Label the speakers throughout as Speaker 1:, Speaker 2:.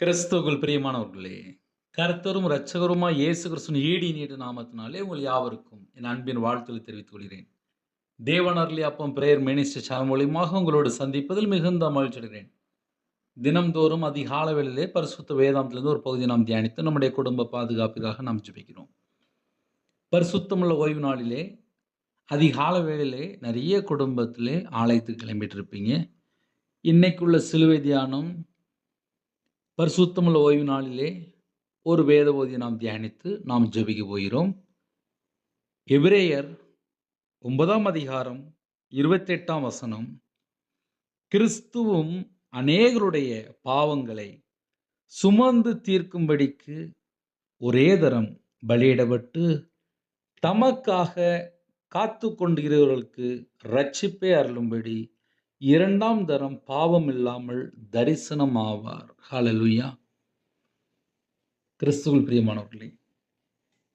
Speaker 1: கிறிஸ்துவுக்குள் பிரியமானவர்களே கர்த்தரும் ரட்சகருமா இயேசு கிறிஸ்துவின் ஈடி நீடு நாமத்தினாலே உங்கள் யாவருக்கும் என் அன்பின் வாழ்த்துக்களை தெரிவித்துக் கொள்கிறேன். தேவனர்லி அப்பம் பிரேயர் மினிஸ்டர் சேனல் மூலியமாக உங்களோடு சந்திப்பதில் மிகுந்த மகிழ்ச்சிடுகிறேன் தினம்தோறும் அதிகால வேளையிலே பரிசுத்த வேதாந்திலிருந்து ஒரு பகுதியை நாம் தியானித்து நம்முடைய குடும்ப பாதுகாப்பிற்காக நாம் ஜெபிக்கிறோம். பரிசுத்தமுள்ள ஓய்வு நாளிலே அதிகால வேளையிலே நிறைய குடும்பத்திலே ஆலயத்துக்கு கிளம்பிட்டு இருப்பீங்க இன்னைக்குள்ள சிலுவை தியானம் பரிசுத்தமுள்ள ஓய்வு நாளிலே ஒரு வேத போதியை நாம் தியானித்து நாம் ஜெபிக்க போகிறோம். எபிரேயர் ஒன்பதாம் அதிகாரம் இருபத்தெட்டாம் வசனம். கிறிஸ்துவும் அநேகருடைய பாவங்களை சுமந்து தீர்க்கும்படிக்கு ஒரே தரம் பலியிடப்பட்டு தமக்காக காத்து கொண்டிருக்கிறவர்களுக்கு ரட்சிப்பை அருளும்படி இரண்டாம் தரம் பாவம் இல்லாமல் தரிசனம் ஆவார் ஹாலலுயா கிறிஸ்துவில் பிரியமானவர்களே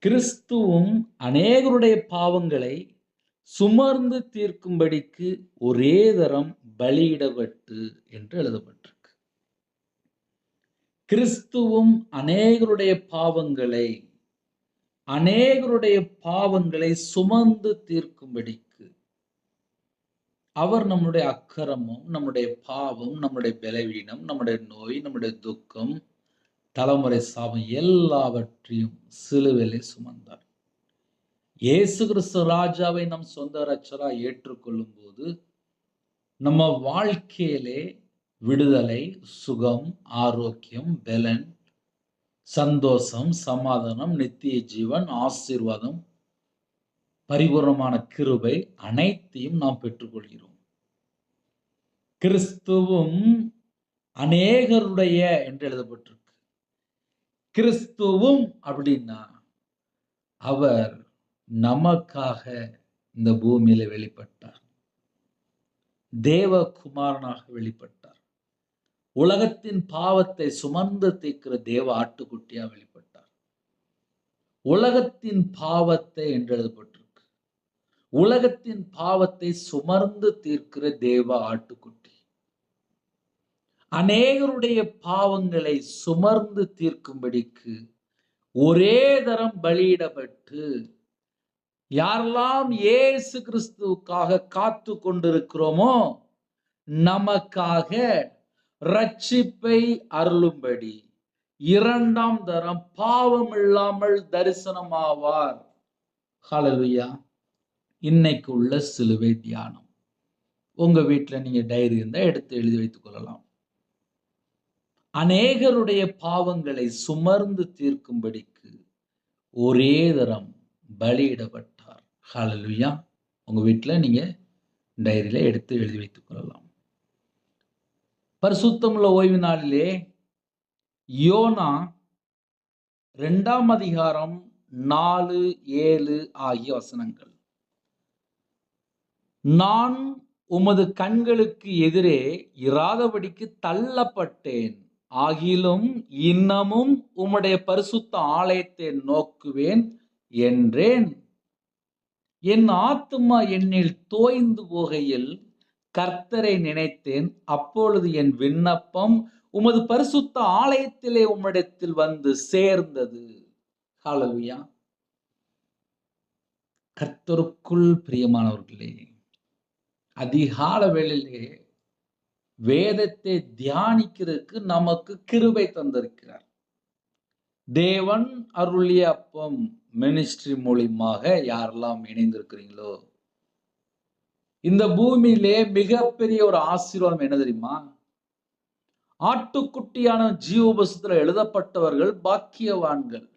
Speaker 1: கிறிஸ்துவும் அநேகருடைய பாவங்களை சுமர்ந்து தீர்க்கும்படிக்கு ஒரே தரம் பலியிடப்பட்டு என்று எழுதப்பட்டிருக்கு. கிறிஸ்துவும் அநேகருடைய பாவங்களை அநேகருடைய பாவங்களை சுமந்து தீர்க்கும்படிக்கு அவர் நம்முடைய அக்கிரமம் நம்முடைய பாவம் நம்முடைய பலவீனம் நம்முடைய நோய் நம்முடைய துக்கம் தலைமுறை சாபம் எல்லாவற்றையும் சிலுவையிலே சுமந்தார். இயேசு கிறிஸ்து ராஜாவை நம் சொந்த ரட்சரா ஏற்றுக்கொள்ளும் போது நம்ம வாழ்க்கையிலே விடுதலை சுகம் ஆரோக்கியம் பலன் சந்தோஷம் சமாதானம் நித்திய ஜீவன் ஆசீர்வாதம் பரிபூர்ணமான கிருபை அனைத்தையும் நாம் பெற்றுக்கொள்கிறோம். கிறிஸ்துவும் அநேகருடைய என்று எழுதப்பட்டிருக்கு. கிறிஸ்துவும் அப்படின்னா அவர் நமக்காக இந்த பூமியில வெளிப்பட்டார். தேவகுமாரனாக வெளிப்பட்டார். உலகத்தின் பாவத்தை சுமந்து தீர்க்கிற தேவ ஆட்டுக்குட்டியா வெளிப்பட்டார். உலகத்தின் பாவத்தை என்று எழுதப்பட்டார் உலகத்தின் பாவத்தை சுமர்ந்து தீர்க்கிற தேவ ஆட்டுக்குட்டி. அநேகருடைய பாவங்களை சுமர்ந்து தீர்க்கும்படிக்கு ஒரே தரம் பலியிடப்பட்டு யாரெல்லாம் இயேசு கிறிஸ்துவுக்காக காத்து கொண்டிருக்கிறோமோ நமக்காக ரட்சிப்பை அருளும்படி இரண்டாம் தரம் பாவம் இல்லாமல் தரிசனமாவார். ஹலலுயா இன்னைக்கு உள்ள சிலுவை தியானம். உங்கள் வீட்டில் நீங்கள் டைரி இருந்தால் எடுத்து எழுதி வைத்துக் கொள்ளலாம். அநேகருடைய பாவங்களை சுமர்ந்து தீர்க்கும்படிக்கு ஒரே தரம் பலியிடப்பட்டார். ஹலலுயா உங்கள் வீட்டில் நீங்கள் டைரியில் எடுத்து எழுதி வைத்துக் கொள்ளலாம். பரிசுத்தமுள்ள ஓய்வு நாளிலே யோனா ரெண்டாம் அதிகாரம் நாலு ஏழு ஆகிய வசனங்கள். நான் உமது கண்களுக்கு எதிரே இராதபடிக்கு தள்ளப்பட்டேன். ஆகிலும் இன்னமும் உம்முடைய பரிசுத்த ஆலயத்தை நோக்குவேன் என்றேன். என் ஆத்துமா என்னில் தோய்ந்து போகையில் கர்த்தரை நினைத்தேன். அப்பொழுது என் விண்ணப்பம் உமது பரிசுத்த ஆலயத்திலே உம்மிடத்தில் வந்து சேர்ந்தது. ஹalleluya கர்த்தருக்குள் பிரியமானவர்களே அதிகால வேளையிலே வேதத்தை தியானிக்கிறதுக்கு நமக்கு கிருபை தந்திருக்கிறார். தேவன் அருளிய அப்பம் மினிஸ்ட்ரி மூலியமாக யாரெல்லாம் இணைந்திருக்கிறீங்களோ? இந்த பூமியிலே மிகப்பெரிய ஒரு ஆசீர்வாதம் என்ன தெரியுமா? ஆட்டுக்குட்டியான ஜீவபசத்தில் எழுதப்பட்டவர்கள் பாக்கியவான்கள்.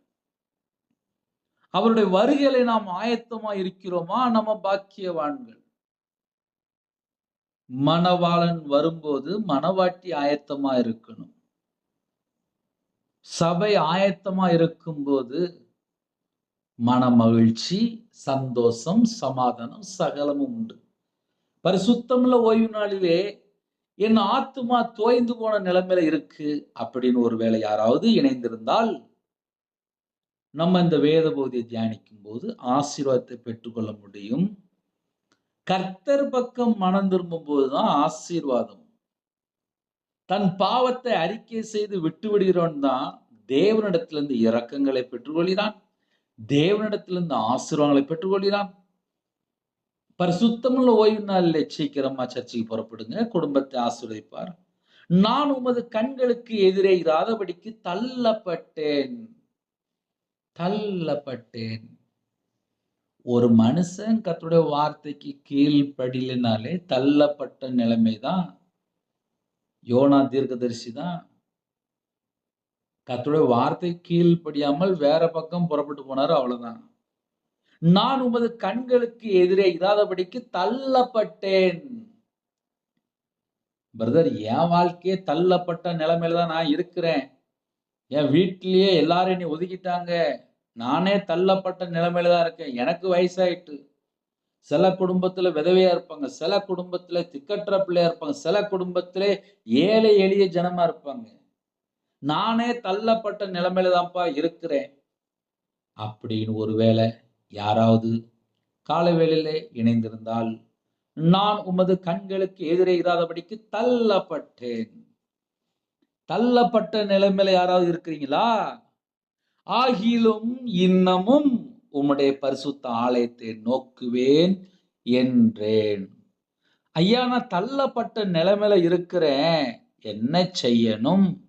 Speaker 1: அவருடைய வருகையில நாம் ஆயத்தமா இருக்கிறோமா? நம்ம பாக்கியவான்கள். மணவாளன் வரும்போது மணவாட்டி ஆயத்தமா இருக்கணும். சபை ஆயத்தமா இருக்கும்போது மன மகிழ்ச்சி சந்தோஷம் சமாதானம் சகலமும் உண்டு. பரிசுத்தம்ல ஓய்வு நாளிலே என் ஆத்துமா தோய்ந்து போன நிலைமையில இருக்கு அப்படின்னு ஒருவேளை யாராவது இணைந்திருந்தால் நம்ம இந்த வேத போதியை தியானிக்கும் போது ஆசீர்வாதத்தை பெற்றுக்கொள்ள முடியும். கர்த்தர் பக்கம் மனம் திரும்பும் போதுதான் ஆசீர்வாதம். தன் பாவத்தை அறிக்கை செய்து விட்டு விடுகிறோன் தான் தேவனிடத்திலிருந்து இரக்கங்களை பெற்றுக்கொள்கிறான். தேவனிடத்திலிருந்து ஆசீர்வாதங்களை பெற்றுக்கொள்கிறான். பரிசுத்தமுள்ள ஓய்வு நாளில் சீக்கிரமா சர்ச்சைக்கு புறப்படுங்க குடும்பத்தை ஆசீர்வதிப்பார். நான் உமது கண்களுக்கு எதிரே இராதபடிக்கு தள்ளப்பட்டேன். தள்ளப்பட்டேன். ஒரு மனுஷன் கத்துடைய வார்த்தைக்கு கீழ்ப்படிலினாலே தள்ளப்பட்ட நிலைமை தான் யோனா தீர்க்கதரிசி தான். கர்த்தருடைய வார்த்தை கீழ்ப்படியாமல் வேற பக்கம் புறப்பட்டு போனார் அவ்வளவுதான். நான் உமது கண்களுக்கு எதிரே இராதபடிக்கு தள்ளப்பட்டேன். பிரதர் என் வாழ்க்கையே தள்ளப்பட்ட நிலைமையில தான் நான் இருக்கிறேன். என் வீட்டிலேயே எல்லாரும் என்னை ஒதுக்கிட்டாங்க. நானே தள்ளப்பட்ட நிலைமையில தான் இருக்கேன். எனக்கு வயசாயிட்டு. சில குடும்பத்துல விதவையா இருப்பாங்க. சில குடும்பத்துல திக்கற்ற பிள்ளையா இருப்பாங்க. சில குடும்பத்தில் ஏழை எளிய ஜனமா இருப்பாங்க. நானே தள்ளப்பட்ட நிலைமையில தான்ப்பா இருக்கிறேன். அப்படின்னு ஒருவேளை யாராவது காலை இணைந்திருந்தால் நான் உமது கண்களுக்கு எதிரே இராதபடிக்கு தள்ளப்பட்டேன். தள்ளப்பட்ட நிலைமையில யாராவது இருக்கிறீங்களா? ஆகிலும் இன்னமும் உம்முடைய பரிசுத்த ஆலயத்தை நோக்குவேன் என்றேன். ஐயா நான் தள்ளப்பட்ட நிலைமையில இருக்கிறேன். என்ன செய்யணும்?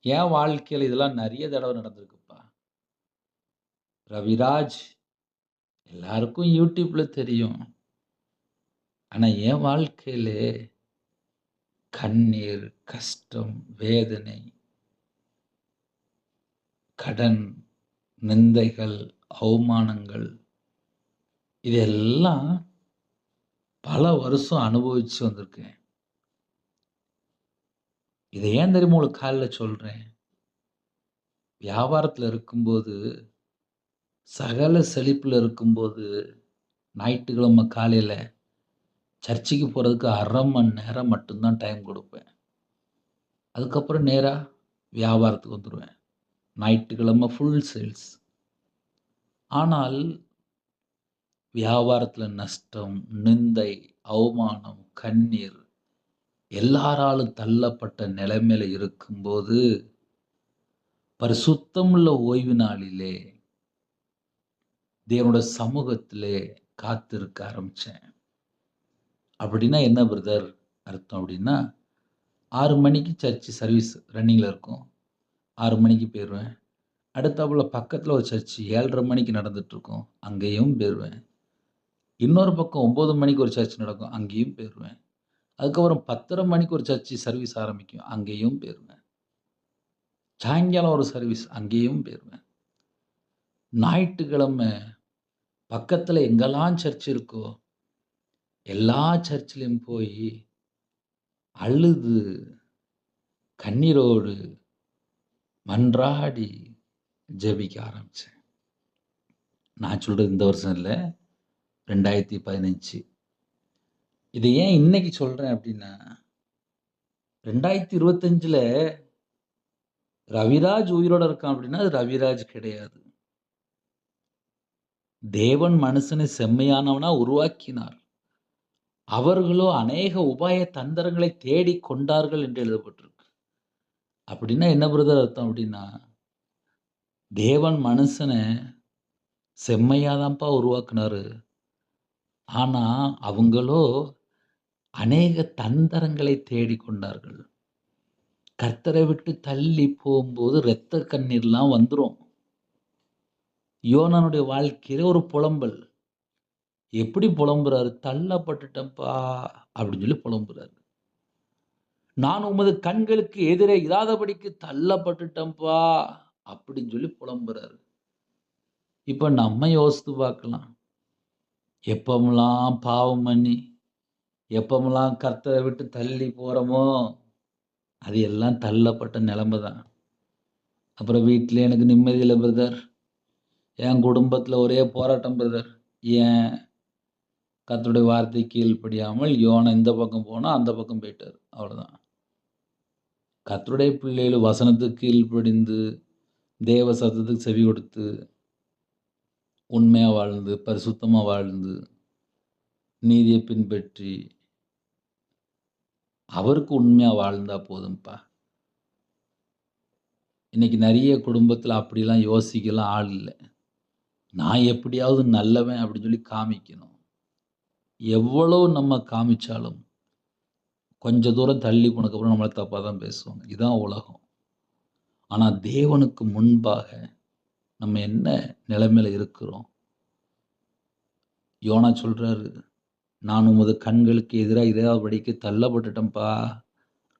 Speaker 1: என் வாழ்க்கையில் இதெல்லாம் நிறைய தடவை நடந்திருக்குப்பா. ரவிராஜ் எல்லாருக்கும் யூடியூப்ல தெரியும். ஆனா என் வாழ்க்கையிலே கண்ணீர் கஷ்டம் வேதனை கடன் நிந்தைகள் அவமானங்கள் இதெல்லாம் பல வருஷம் அனுபவிச்சு வந்திருக்கேன். இதை ஏன் தெரியுமா உங்களுக்கு காலில் சொல்றேன்? வியாபாரத்தில் இருக்கும்போது சகல செழிப்பில் இருக்கும்போது ஞாயிற்றுக்கிழமை காலையில் சர்ச்சுக்கு போகிறதுக்கு அரை மணி நேரம் மட்டும்தான் டைம் கொடுப்பேன். அதுக்கப்புறம் நேராக வியாபாரத்துக்கு வந்துடுவேன் ஞாயிற்றுக்கிழமை ஃபுல் சேல்ஸ் ஆனால் வியாபாரத்தில் நஷ்டம் நிந்தை அவமானம் கண்ணீர் எல்லாராலும் தள்ளப்பட்ட நிலைமையில் இருக்கும்போது பரிசுத்தமுள்ள ஓய்வு நாளிலே தேவனோட சமூகத்திலே காத்திருக்க ஆரம்பித்தேன் அப்படின்னா என்ன பிரதர் அர்த்தம் அப்படின்னா ஆறு மணிக்கு சர்ச்சு சர்வீஸ் ரன்னிங்கில் இருக்கும். ஆறு மணிக்கு போயிடுவேன் அடுத்தாப்புல பக்கத்தில் ஒரு சர்ச்சு ஏழரை மணிக்கு நடந்துகிட்ருக்கும் அங்கேயும் போயிடுவேன் இன்னொரு பக்கம் ஒம்பது மணிக்கு ஒரு சர்ச் நடக்கும். அங்கேயும் போயிடுவேன் அதுக்கப்புறம் பத்தரை மணிக்கு ஒரு சர்ச்சு சர்வீஸ் ஆரம்பிக்கும். அங்கேயும் போயிடுவேன் சாயங்காலம் ஒரு சர்வீஸ் அங்கேயும் போயிடுவேன் ஞாயிற்றுக்கிழமை பக்கத்தில் எங்கெல்லாம் சர்ச் இருக்கோ எல்லா சர்ச்சிலையும் போய் அழுது கண்ணீரோடு மன்றாடி ஜெபிக்க ஆரம்பித்தேன் நான் சொல்கிறது இந்த வருஷம் இல்லை ரெண்டாயிரத்தி பதினஞ்சு. இதை ஏன் இன்னைக்கு சொல்கிறேன் அப்படின்னா ரெண்டாயிரத்தி இருபத்தஞ்சில் ரவிராஜ் உயிரோட இருக்கான் அப்படின்னா அது ரவிராஜ் கிடையாது. தேவன் மனுஷனை செம்மையானவனா உருவாக்கினார். அவர்களோ அநேக உபாய தந்திரங்களை தேடி கொண்டார்கள் என்று எழுதப்பட்டிருக்கு. அப்படின்னா என்ன பிரதர் அர்த்தம் அப்படின்னா தேவன் மனுஷனை செம்மையாதான்ப்பா உருவாக்குனாரு. ஆனால் அவங்களோ அநேக தந்திரங்களை தேடி கொண்டார்கள். கர்த்தரை விட்டு தள்ளி போகும்போது இரத்த கண்ணீர்லாம் வந்துடும் யோனனுடைய வாழ்க்கையில ஒரு புலம்பல். எப்படி புலம்புறாரு? தள்ளப்பட்டுட்டப்பா அப்படின்னு சொல்லி புலம்புறாரு. நான் உமது கண்களுக்கு எதிரே இராதபடிக்கு தள்ளப்பட்டுட்டேன்ப்பா அப்படின்னு சொல்லி புலம்புறாரு. இப்ப நம்ம யோசித்து பார்க்கலாம். எப்பமெல்லாம் பாவம் பண்ணி எப்பமெல்லாம் கர்த்தரை விட்டு தள்ளி போறோமோ அது எல்லாம் தள்ளப்பட்ட நிலைமை தான். அப்புறம் வீட்டில் எனக்கு நிம்மதி இல்லை பிரதர். என் குடும்பத்தில் ஒரே போராட்டம் பிரதர். ஏன்? கர்த்தருடைய வார்த்தை கீழ்ப்படியாமல் யோனை இந்த பக்கம் போனால் அந்த பக்கம் போயிட்டார். அவ்வளோதான் கத்தருடைய பிள்ளைகள் வசனத்துக்கு கீழ்ப்படிந்து தேவ சத்தத்துக்கு செவி கொடுத்து உண்மையாக வாழ்ந்து பரிசுத்தமாக வாழ்ந்து நீதியை பின்பற்றி அவருக்கு உண்மையாக வாழ்ந்தா போதும்ப்பா. இன்றைக்கி நிறைய குடும்பத்தில் அப்படிலாம் யோசிக்கலாம் ஆள் இல்லை நான் எப்படியாவது நல்லவன் அப்படின்னு சொல்லி காமிக்கணும். எவ்வளோ நம்ம காமிச்சாலும், கொஞ்ச தூரம் தள்ளி போனதுக்கப்புறம் நம்மளை தப்பாக தான் பேசுவாங்க. இதுதான் உலகம். ஆனால் தேவனுக்கு முன்பாக நம்ம என்ன நிலைமையில் இருக்கிறோம்? யோனா சொல்கிறாரு "நான் உமது கண்களுக்கு எதிராக இராதபடிக்கு தள்ளப்பட்டுட்டேன்ப்பா.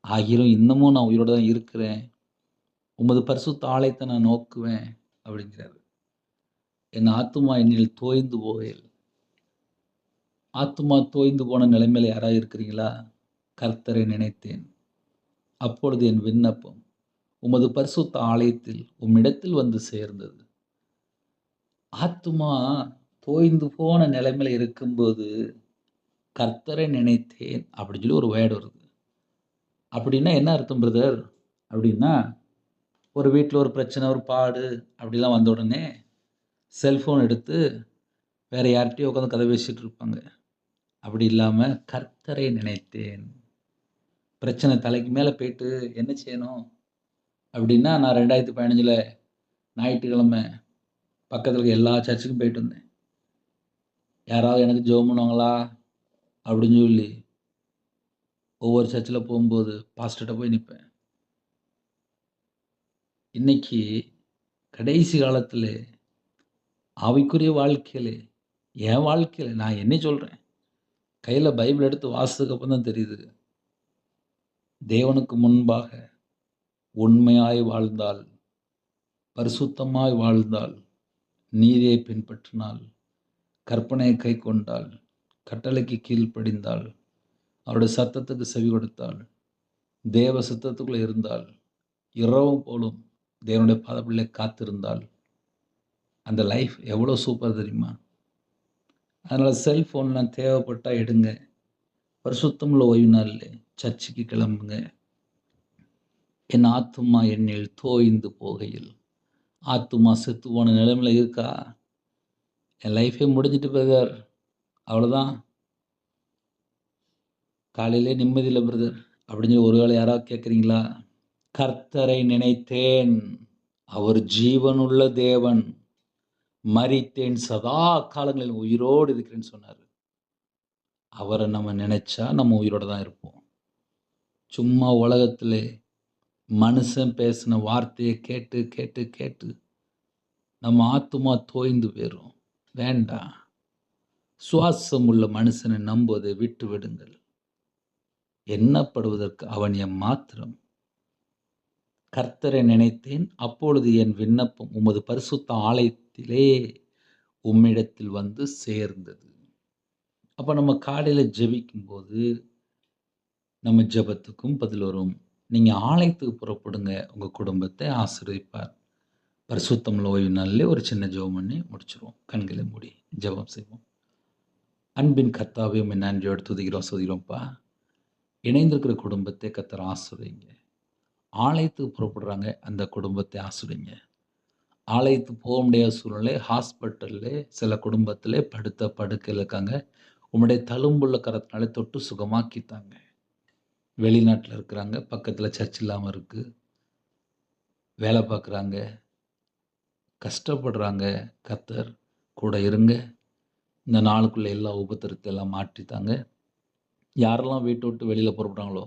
Speaker 1: ஆகிரும் இன்னமும் நான் உயிரோடு தான் இருக்கிறேன். உமது பரிசுத்த ஆலயத்த நான் நோக்குவேன்" அப்படிங்கிறாரு. என் ஆத்துமா என்னில் தோய்ந்து போகையில் ஆத்துமா தோய்ந்து போன நிலைமையில் யாராக இருக்கிறீங்களா? கர்த்தரை நினைத்தேன். அப்பொழுது என் விண்ணப்பம் உமது பரிசுத்த ஆலயத்தில் உம்மிடத்தில் வந்து சேர்ந்தது. ஆத்துமா தோய்ந்து போன நிலைமையில இருக்கும்போது, கர்த்தரை நினைத்தேன் அப்படின்னு சொல்லி ஒரு வேர்டு வருது. அப்படின்னா என்ன அர்த்தம் பிரதர்? அப்படின்னா, ஒரு வீட்டில் ஒரு பிரச்சனை, ஒரு பாடு அப்படிலாம் வந்த உடனே, செல்ஃபோன் எடுத்து வேறு யார்கிட்டையும் உட்காந்து கதை பேசிகிட்டு இருப்பாங்க. அப்படி இல்லாமல் கர்த்தரை நினைத்தேன். பிரச்சனை தலைக்கு மேலே போயிட்டு என்ன செய்யணும்? அப்படின்னா, நான் 2015ல ஞாயிற்றுக்கிழமை பக்கத்தில் இருக்க எல்லா சர்ச்சுக்கும் போயிட்டு வந்தேன். யாராவது எனக்கு ஜோம் பண்ணுவாங்களா? அப்படின்னு சொல்லி ஒவ்வொரு சர்ச்சில் போகும்போது பாஸ்டர்கிட்ட போய் நிற்பேன் இன்னைக்கு கடைசி காலத்தில் ஆவிக்குரிய வாழ்க்கையிலே, என் வாழ்க்கையில் நான் என்ன சொல்கிறேன் கையில் பைபிள் எடுத்து வாசத்துக்கு அப்புறம் தான் தெரியுது. தேவனுக்கு முன்பாக உண்மையாய் வாழ்ந்தால், பரிசுத்தமாய் வாழ்ந்தால், நீதியை பின்பற்றினால், கற்பனையை கை கொண்டால் கட்டளைக்கு கீழ்ப்படிந்தால், அவருடைய சத்தத்துக்கு செவி கொடுத்தால், தேவ சத்தத்துக்குள்ளே இருந்தால், இரவும் போலும் தேவனுடைய பாதப்பிள்ளை காத்திருந்தால், அந்த லைஃப் எவ்வளோ சூப்பர் தெரியுமா? அதனால் செல்ஃபோன்லாம் தேவைப்பட்டால் எடுங்க. பரிசுத்தமுள்ள ஓய்வு இல்லை சர்ச்சுக்கு கிளம்புங்க. என் ஆத்துமா என்னில் தோய்ந்து போகையில், ஆத்துமா செத்து போன நிலைமையில இருக்கா? என் லைஃபே முடிஞ்சிட்டு பிரதர். அவ்வளோதான். காலையிலே நிம்மதியில் பிரதர். அப்படின்னு ஒரு வேளை யாராவது கேட்குறீங்களா கர்த்தரை நினைத்தேன். அவர் ஜீவனுள்ள தேவன். மறித்தேன் சதா காலங்களில் உயிரோடு இருக்கிறேன்னு சொன்னார் அவரை நம்ம நினைச்சா நம்ம உயிரோடு தான் இருப்போம். சும்மா உலகத்தில் மனுஷன் பேசின வார்த்தையை கேட்டு, கேட்டு, கேட்டு நம்ம ஆத்துமா தோய்ந்து போயிடும் வேண்டாம். சுவாசம் உள்ள மனுஷனை நம்புவதை விட்டு விடுங்கள். எண்ணப்படுவதற்கு அவன் எம்மாத்திரம். கர்த்தரை நினைத்தேன். அப்பொழுது என் விண்ணப்பம் உமது பரிசுத்த ஆலயத்திலே உம்மிடத்தில் வந்து சேர்ந்தது. அப்போ நம்ம காலையில் ஜெபிக்கும்போது, நம்ம ஜெபத்துக்கும் பதில் வரும். நீங்கள் ஆலயத்துக்கு புறப்படுங்க. உங்கள் குடும்பத்தை ஆசீர்வதிப்பார். பரிசுத்தம் ஓய்வு நாளிலே ஒரு சின்ன ஜெபம் பண்ணி முடிச்சிருவோம் கண்களை மூடி ஜெபம் செய்வோம். அன்பின் கத்தாவையும் நன்றியோடு துதிக்கிறோம், ஸ்துதிக்கிறோம்ப்பா. இணைந்திருக்கிற குடும்பத்தை கத்தர் ஆசீர்வதிங்க. ஆலயத்துக்கு புறப்படுறாங்க. அந்த குடும்பத்தை ஆசிரியங்க ஆலயத்துக்கு போக முடியாத சூழ்நிலை, ஹாஸ்பிட்டல்ல சில குடும்பத்திலே படுத்த படுக்கையில் இருக்காங்க. உங்களுடைய தழும்புள்ள கரத்தினாலே தொட்டு சுகமாக்கி வெளிநாட்டில் இருக்கிறாங்க. பக்கத்தில் சர்ச் இல்லாமல் இருக்குது வேலை பார்க்குறாங்க. கஷ்டப்படுறாங்க. கத்தர் கூட இருங்க. இந்த நாளுக்குள்ளே எல்லா உபத்திரத்தை எல்லாம் மாற்றித்தாங்க. யாரெல்லாம் வீட்டை விட்டு வெளியில் புறப்படுறாங்களோ,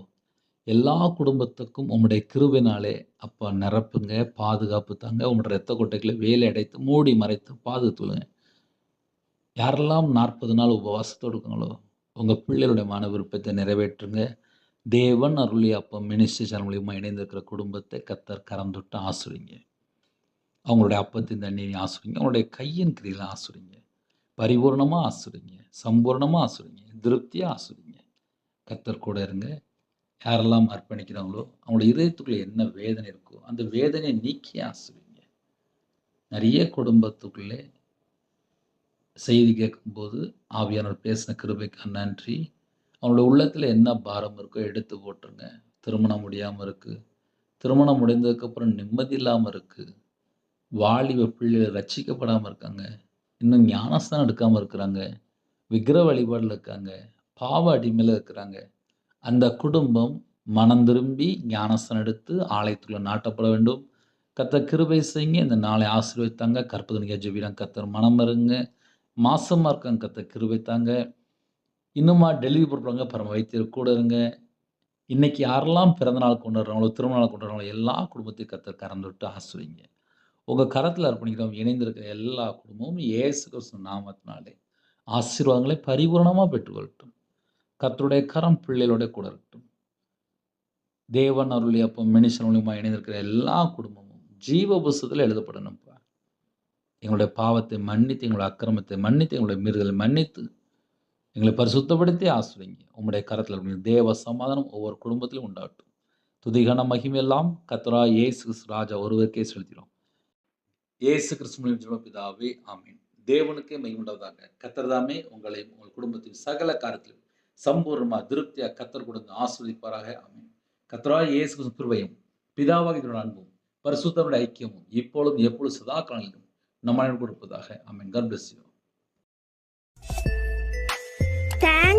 Speaker 1: எல்லா குடும்பத்துக்கும் உம்முடைய கிருவினாலே அப்போ நிரப்புங்க. பாதுகாப்பு தாங்க. உம்முடைய ரத்த கொட்டைகளை வேலை அடைத்து, மூடி மறைத்து பாதுகாத்துக்கொள்ளுங்க. யாரெல்லாம் 40 நாள் உபவாசத்தோடு இருக்காங்களோ, உங்கள் பிள்ளைகளுடைய மன விருப்பத்தை நிறைவேற்றுங்க. தேவன் அருளிய அப்போ மினிஸ்ட்ரி சேனல் மூலியமாக இணைந்திருக்கிற குடும்பத்தை கத்தர் கரம் தொட்டு ஆசீர்வதிங்க. அவங்களுடைய அப்பத்தின் தண்ணியை ஆசீர்வதிங்க. அவங்களுடைய கையின் கிரியில் ஆசீர்வதிங்க. பரிபூர்ணமாக ஆசீர்வதிங்க. சம்பூர்ணமாக ஆசீர்வதிங்க. திருப்தியாக ஆசீர்வதிங்க. கத்தர் கூட இருங்க. யாரெல்லாம் அர்ப்பணிக்கிறாங்களோ, அவங்களுடைய இதயத்துக்குள்ளே என்ன வேதனை இருக்கோ, அந்த வேதனையை நீக்கி ஆசீர்வதிங்க. நிறைய குடும்பத்துக்குள்ளே செய்தி கேட்கும்போது, ஆவியானவர் பேசின கிருபைக்கு நன்றி. அவங்களோட உள்ளத்தில் என்ன பாரம் இருக்கோ எடுத்து போட்டுருங்க. திருமணம் முடியாமல் இருக்குது திருமணம் முடிந்ததுக்கப்புறம் நிம்மதி இல்லாமல் இருக்குது வாலிப பிள்ளைகள் ரட்சிக்கப்படாம இருக்காங்க. இன்னும் ஞானஸ்தான் எடுக்காமல் இருக்கிறாங்க. விக்கிரக வழிபாடில் இருக்காங்க. பாவ அடிமையில் இருக்கிறாங்க. அந்த குடும்பம் மனம் திரும்பி ஞானஸ்தானம் எடுத்து ஆலயத்துக்குள்ள நாட்டப்பட வேண்டும் கத்த கிருபை செய்யுங்க இந்த நாளை ஆசீர்வதித்தாங்க கற்பதனிக்க ஜெபிடம் கத்தர் மனம் இருங்க மாசமாக இருக்காங்க கத்த கிருபை தாங்க இன்னுமா டெலிவரி போடுறவங்க பரம வைத்தியர் கூட இருங்க. இன்னைக்கு யாரெல்லாம் பிறந்த நாள் கொண்டாடுறாங்களோ திருமண கொண்டாடுறாங்களோ எல்லா குடும்பத்தையும் கத்தர் கறந்து விட்டு ஆசுவீங்க உங்கள் கரத்தில் அர்ப்பணிக்கிறோம் இணைந்திருக்கிற எல்லா குடும்பமும் ஏசு கிறிஸ்து நாமத்தினாலே ஆசீர்வாதங்களை பரிபூர்ணமாக பெற்றுக்கொள்ளட்டும். கத்தருடைய கரம் பிள்ளைகளோட கூட இருக்கட்டும். தேவன் அருளி அப்போ மனுஷன் மூலியமா இணைந்திருக்கிற எல்லா குடும்பமும் ஜீவ புஸ்தத்தில் எழுதப்படணும்ப்பா எங்களுடைய பாவத்தை மன்னித்து எங்களுடைய அக்கிரமத்தை மன்னித்து எங்களுடைய மீறுதலை மன்னித்து எங்களை பரிசுத்தப்படுத்தி ஆசிரியங்க உங்களுடைய கரத்தில் தேவ சமாதானம் ஒவ்வொரு குடும்பத்திலும் உண்டாகட்டும். துதிகன மகிமையெல்லாம் கத்ரா ஏசு கிறிஸ்து ராஜா ஒருவருக்கே செலுத்திடும் இயேசு கிறிஸ்துவின் பிதாவே ஆமீன். தேவனுக்கே மகிமுண்டாவதாக கத்தர்தாமே உங்களை உங்கள் குடும்பத்தின் சகல காரியத்திலும் சம்பூர்ணமாக திருப்தியாக கத்தர் கொடுத்து ஆஸ்வதிப்பாராக ஆமீன். கத்தரா இயேசு கிறிஸ்து கிருபையும் பிதாவாக இதோட அன்பும் பரிசுத்தனுடைய ஐக்கியமும் இப்பொழுதும் எப்பொழுது சதா காலிலும் நம்ம கொடுப்பதாக ஆமீன். God